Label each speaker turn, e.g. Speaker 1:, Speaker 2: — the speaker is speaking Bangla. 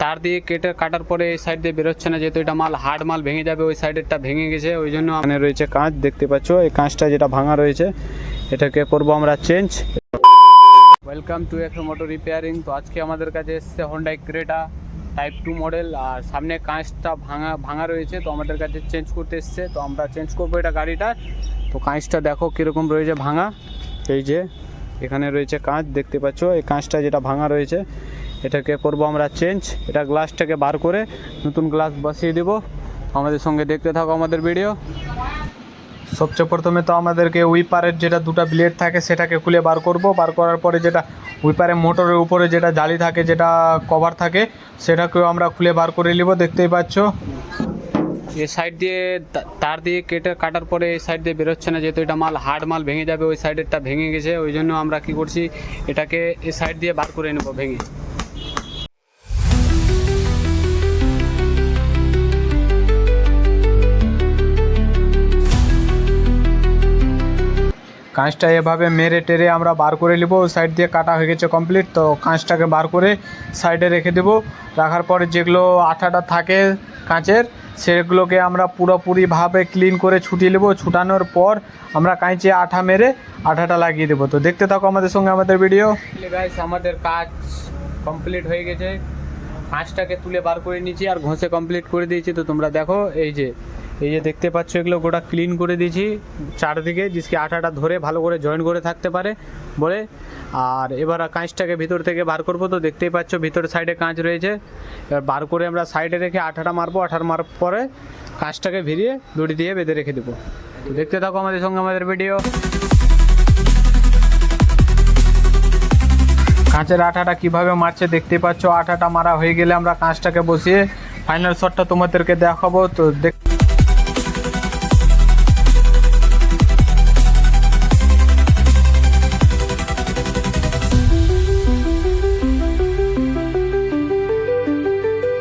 Speaker 1: তার দিয়ে কেটে কাটার পরে এই সাইড দিয়ে বেরোচ্ছে না, যেহেতু এটা মাল, হার্ড মাল ভেঙে যাবে, ওই সাইডেরটা ভেঙে গেছে, ওই জন্য এখানে রয়েছে কাঁচ, দেখতে পাচ্ছ, এই কাঁচটা যেটা ভাঙা রয়েছে, এটাকে করব আমরা change welcome to F motor repairing তো আজকে আমাদের কাছে এসছে Hyundai Creta type two model আর সামনে কাঁচটা ভাঙা ভাঙা রয়েছে, তো আমাদের কাছে চেঞ্জ করতে এসছে, তো আমরা চেঞ্জ করব এটা গাড়িটা তো কাঁচটা দেখো কীরকম রয়েছে ভাঙা, এই যে এখানে রয়েছে কাঁচ, দেখতে পাচ্ছ? এই কাঁচটা যেটা ভাঙা রয়েছে, এটাকে করব আমরা চেঞ্জ এটা গ্লাসটাকে বার করে নতুন গ্লাস বসিয়ে দেব। আমাদের সঙ্গে দেখতে থাকো আমাদের ভিডিও সবচেয়ে প্রথমে তো আমাদেরকে উইপারের যেটা দুটো ব্লেড থাকে, সেটাকে খুলে বার করব। বার করার পরে যেটা উইপারের মোটরের উপরে যেটা জালি থাকে, যেটা কভার থাকে, সেটাকেও আমরা খুলে বার করে নিব। দেখতেই পাচ্ছ? এই সাইড দিয়ে তার দিয়ে কেটে কাটার পরে এই সাইড দিয়ে বেরোচ্ছে না, যেহেতু এটা মাল হার্ড মাল ভেঙে যাবে, ওই সাইডেরটা ভেঙে গেছে, ওই জন্য আমরা কি করছি, এটাকে এই সাইড দিয়ে বার করে নেব ভেঙে। কাঁচটা এভাবে মেরে টেরে আমরা বার করে নিব, সাইড দিয়ে কাটা হয়ে গেছে কমপ্লিট তো কাঁচটাকে বার করে সাইডে রেখে দেব। রাখার পরে যেগুলো আঠাটা থাকে কাঁচের, সেগুলোকে আমরা পুরোপুরিভাবে ক্লিন করে ছুটিয়ে নেব। ছুটানোর পর আমরা কাঁচে আঠা মেরে আঠাটা লাগিয়ে দেবো। তো দেখতে থাকো আমাদের সঙ্গে আমাদের ভিডিও গাইস আমাদের কাজ কমপ্লিট হয়ে গেছে। কাঁচটাকে তুলে বার করে নিয়েছি আর ঘষে কমপ্লিট করে দিয়েছি। তো তোমরা দেখো, এই যে এই যে দেখতে পাচ্ছ, এগুলো গোটা ক্লিন করে দিয়েছি। চারদিকে জিসকে আঠাটা ধরে ভালো করে জয়েন করে থাকতে পারে বলে। আর এবার কাঁচটাকে ভিতর থেকে বার করব তো দেখতেই পাচ্ছ, ভিতর সাইডে কাঁচ রয়েছে। এবার বার করে আমরা সাইডে রেখে আঠাটা মারবো আঠার মারার পরে কাঁচটাকে ভিড়িয়ে দড়ি দিয়ে বেঁধে রেখে দেবো। তো দেখতে থাকো আমাদের সঙ্গে আমাদের ভিডিও কাঁচের আঠাটা কীভাবে মারছে দেখতে পাচ্ছ আঠাটা মারা হয়ে গেলে আমরা কাঁচটাকে বসিয়ে ফাইনাল শটটা তোমাদেরকে দেখাবো। তো দেখ